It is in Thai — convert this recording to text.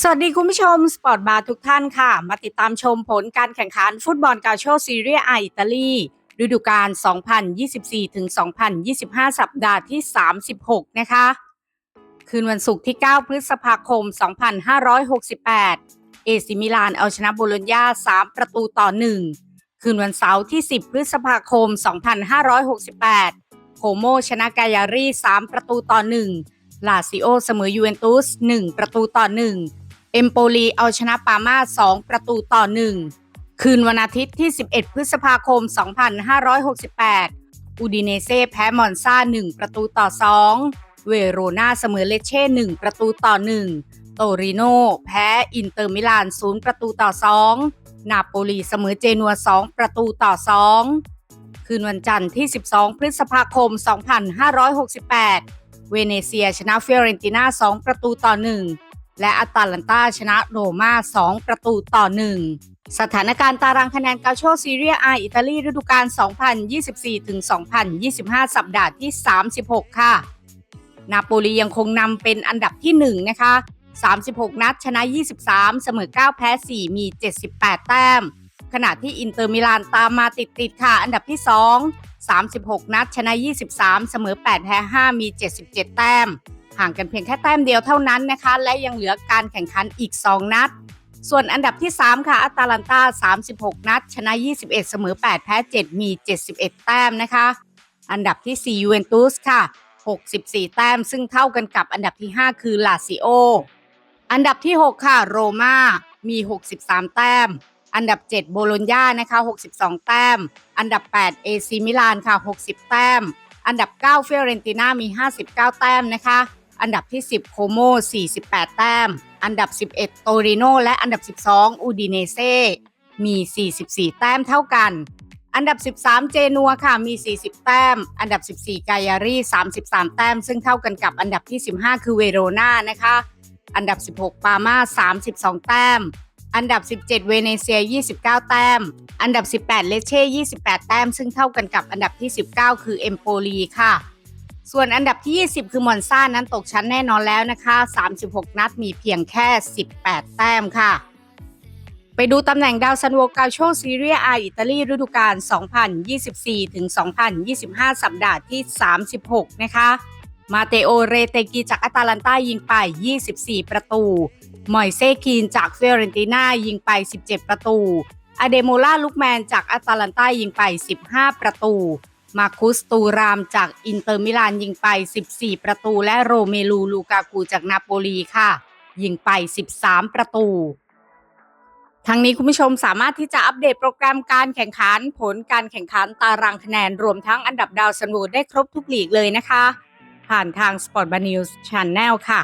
สวัสดีคุณผู้ชม สปอร์ตบาร์ทุกท่านค่ะ มาติดตามชมผลการแข่งขันฟุตบอลกาโชซีเรียอาอิตาลีฤดูกาล 2024-2025 สัปดาห์ที่ 36 นะคะ คืนวันศุกร์ที่ 9 พฤษภาคม 2568 เอซิมิลานเอาชนะโบโลญญา 3 ประตูต่อ 1 คืนวันเสาร์ที่ 10 พฤษภาคม 2568 โคโมชนะกายารี 3 ประตูต่อ 1 ลาซิโอเสมอยูเวนตุส1 ประตูต่อ 1 เอมโปลีเอาชนะปามา2 ประตูต่อ 1 คืนวันอาทิตย์ที่ 11 พฤษภาคม 2568 อูดิเนเซ่แพ้มอนซา1 ประตูต่อ 2 เวโรนาเสมอเลเช่ 1 ประตูต่อ 1 โตริโนแพ้อินเตอร์มิลาน 0 ประตูต่อ 2 นาโปลีเสมอเจนัว 2 ประตูต่อ 2 คืนวันจันทร์ที่ 12 พฤษภาคม 2568 เวเนเซียชนะฟิออเรนติน่า 2 ประตูต่อ 1 และอาตาลันตาชนะโรม่า 2 ประตูต่อ 1 สถานการณ์ตารางคะแนนกาโชซีเรียอาอิตาลีฤดูกาล 2024-2025 สัปดาห์ที่ 36 ค่ะ นาโปลียังคงนำเป็นอันดับที่ 1 นะคะ 36 นัดชนะ 23 เสมอ 9 แพ้ 4 มี 78 แต้ม ขณะที่อินเตอร์มิลานตามมาติดๆค่ะ อันดับที่ 2 36 นัด ชนะ 23 เสมอ 8 แพ้ 5 มี 77 แต้ม ห่างกันเพียงแค่แต้มเดียวเท่านั้นนะคะ และยังเหลือการแข่งขันอีก 2 นัด ส่วนอันดับที่ 3 ค่ะอัตาลันตา36 นัด ชนะ 21 เสมอ 8 แพ้ 7 มี 71 แต้มนะคะ อันดับที่ 4 ยูเวนตุสค่ะ 64 แต้ม ซึ่งเท่ากันกับอันดับที่ 5 คือลาซิโอ อันดับที่ 6 ค่ะ โรมามี 63 แต้ม อันดับ 7 โบโลญญานะคะ62 แต้ม อันดับ 8 เอซิมิลานค่ะ 60 แต้ม อันดับ 9 เฟยเรนติน่ามี 59 แต้มนะคะ อันดับที่ 10 โคโม 48 แต้ม อันดับ 11 โตริโน และอันดับ 12 อูดิเนเซ่มี 44 แต้มเท่ากัน อันดับ 13 เจนัวค่ะ มี 40 แต้ม อันดับ 14 กายารี33 แต้ม ซึ่งเท่ากันกับอันดับที่ 15 คือเวโรนานะคะ อันดับ 16 ปามา32 แต้ม อันดับ 17 เวเนเซีย 29 แต้ม อันดับ 18 เลเช่ 28 แต้ม ซึ่งเท่ากันกับอันดับที่ 19 คือเอมโปลีค่ะ ส่วนอันดับที่ 20 คือมอนซ่านั้นตกชั้นแน่นอนแล้วนะคะ 36 นัดมีเพียงแค่ 18 แต้มค่ะ ไปดูตำแหน่งดาวซันโวกาโชซีเรียอาอิตาลีฤดูกาล 2024-2025 สัปดาห์ที่ 36 นะคะ มาเตโอ เรเตกีจากอาตาลันตายิงไป 24 ประตู มอยเซคีนจากเฟยเรนติน่ายิงไป 17 ประตูอเดโมล่าลุกแมนจากอาตาลันตายิงไป 15 ประตู มาคุสตูรามจากอินเตอร์มิลานยิงไป 14 ประตู และโรเมลูลูกากูจากนาโปลีค่ะ ยิงไป 13 ประตูทั้งนี้คุณผู้ชมสามารถที่จะอัปเดตโปรแกรมการแข่งขัน ผลการแข่งขันตารางคะแนน รวมทั้งอันดับดาวซันโวได้ครบทุกลีกเลยนะคะ ผ่านทาง Sport b a News Channel ค่ะ